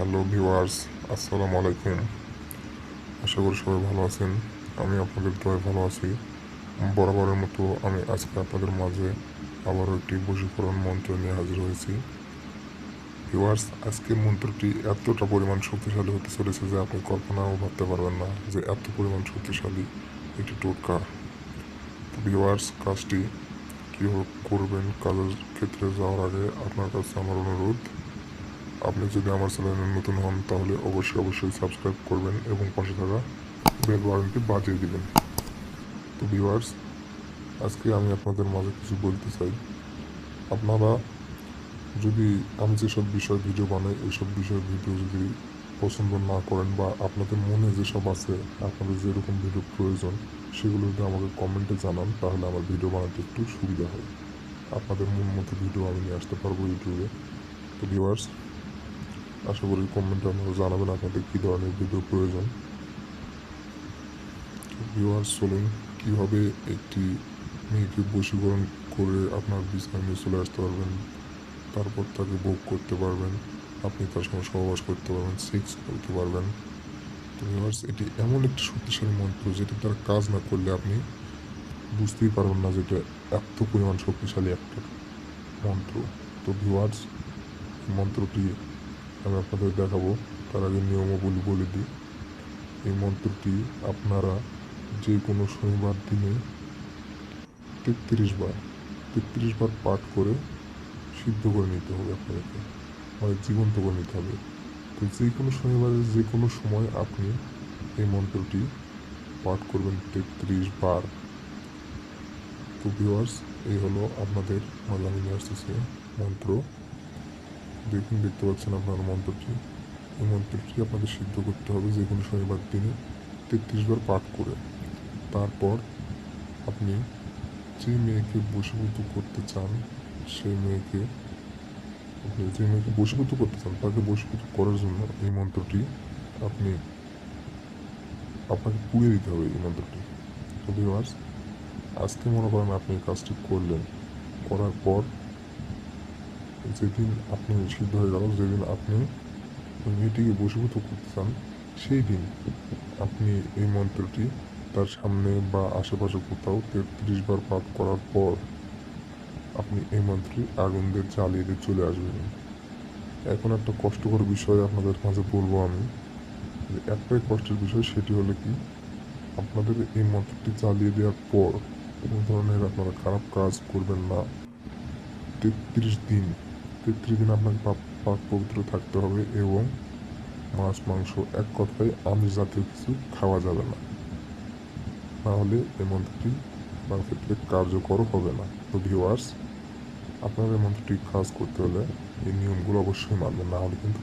Hello viewers, আসসালামু আলাইকুম। আশা করি সবাই ভালো আছেন। আমি আপনাদের দয় ভালো আছি। বরাবরের মতো আমি আজকে আপনাদের মাঝে আবারও একটি বশীকরণ মন্ত্র নিয়ে হাজির হয়েছি। ভিউয়ার্স আজকের মন্ত্রটি এতটা পরিমাণ শক্তিশালী হতে চলেছে যে আপনি কল্পনাও ভাবতে পারবেন না যে এত পরিমাণ শক্তিশালী একটি টোটকা। ভিউয়ার্স, কাজটি কীভাবে করবেন, কাজের ক্ষেত্রে যাওয়ার আগে আপনার কাছে আমার অনুরোধ আপনি যদি আমার চ্যানেলে নতুন হন, তাহলে অবশ্যই অবশ্যই সাবস্ক্রাইব করবেন এবং পাশে থাকা বেল বাটনটি বাজিয়ে দিবেন। তো ভিউয়ার্স আজকে আমি আপনাদের মাঝে কিছু বলতে চাই। আপনারা যদি আমি যেসব বিষয় ভিডিও বানাই এইসব বিষয়ের ভিডিও যদি পছন্দ না করেন বা আপনাদের মনে যেসব আছে, আপনাদের যেরকম ভিডিও প্রয়োজন, সেগুলো যদি আমাকে কমেন্টে জানান, তাহলে আমার ভিডিও বানাতে একটু সুবিধা হয়। আপনাদের মন মতো ভিডিও আমি নিয়ে আসতে পারব ইউটিউবে। তো ভিউয়ার্স আশা করি কমেন্টে আপনারা জানাবেন আপনাদের কী ধরনের ভিডিও প্রয়োজন। ভিউয়ার্স চলুন, কীভাবে একটি মেয়েকে বশীকরণ করে আপনার বিছানায় নিয়ে চলে আসতে পারবেন, তারপর তাকে ভোগ করতে পারবেন, আপনি তার সঙ্গে সহবাস করতে পারবেন সেক্স করতে পারবেন। তো ভিউয়ার্স এটি এমন একটি শক্তিশালী মন্ত্র যেটি তার কাজ না করলে আপনি বুঝতেই পারবেন না যেটা এত পরিমাণ শক্তিশালী একটা মন্ত্র। তো ভিউয়ার্স মন্ত্রটি আমি আপনাদের দেখাবো তার আগে নিয়মাবলী বলে দিই। এই মন্ত্রটি আপনারা যে কোনো শনিবার দিনে তেত্রিশ বার তেত্রিশ বার পাঠ করে সিদ্ধ করে নিতে হবে আপনাদেরকে মানে জীবন্ত করে নিতে হবে। তো যে কোনো শনিবারের যে কোনো সময় আপনি এই মন্ত্রটি পাঠ করবেন তেত্রিশ বার। তো ভিওয়ার্স এই হলো আপনাদের মাঝে আমি মন্ত্র। দেখুন, দেখতে পাচ্ছেন আপনার মন্ত্রটি। এই মন্ত্রটি আপনাকে সিদ্ধ করতে হবে যে কোনো শনিবার দিনে তেত্রিশ বার পাঠ করে। তারপর আপনি যে মেয়েকে বশীভূত করতে চান সেই মেয়েকে আপনি যে মেয়েকে বশীভূত করতে চান, তাকে বশীভূত করার জন্য এই মন্ত্রটি আপনি, আপনাকে পুড়ে দিতে হবে এই মন্ত্রটি। তো আজকে মনে করেন আপনি এই কাজটি করলেন। করার পর যেদিন আপনি সিদ্ধ হয়ে গেল, যেদিন আপনি মেয়েটিকে বশীভূত করতে চান, সেই দিন আপনি এই মন্ত্রটি তার সামনে বা আশেপাশে কোথাও তেত্রিশ বার পাঠ করার পর আপনি এই মন্ত্রটি আগুন দিয়ে জ্বালিয়ে দিয়ে চলে আসবেন। এখন একটা কষ্টকর বিষয় আপনাদের মাঝে বলব আমি। যে একটাই কষ্টের বিষয় সেটি হলো কি, আপনাদের এই মন্ত্রটি জ্বালিয়ে দেওয়ার পর কোনো ধরনের আপনারা খারাপ কাজ করবেন না। তেত্রিশ দিন তেত্রিশ দিন আপনাকে পাক পবিত্র থাকতে হবে এবং মাছ, মাংস এক কথায় আমিষ জাতীয় কিছু খাওয়া যাবে না। নাহলে এই মন্ত্রটি আপনার ক্ষেত্রে কার্যকর হবে না। তো ভিউয়ার্স আপনার এই মন্ত্রটি কাজ করতে হলে এই নিয়মগুলো অবশ্যই মানবেন, না হলে কিন্তু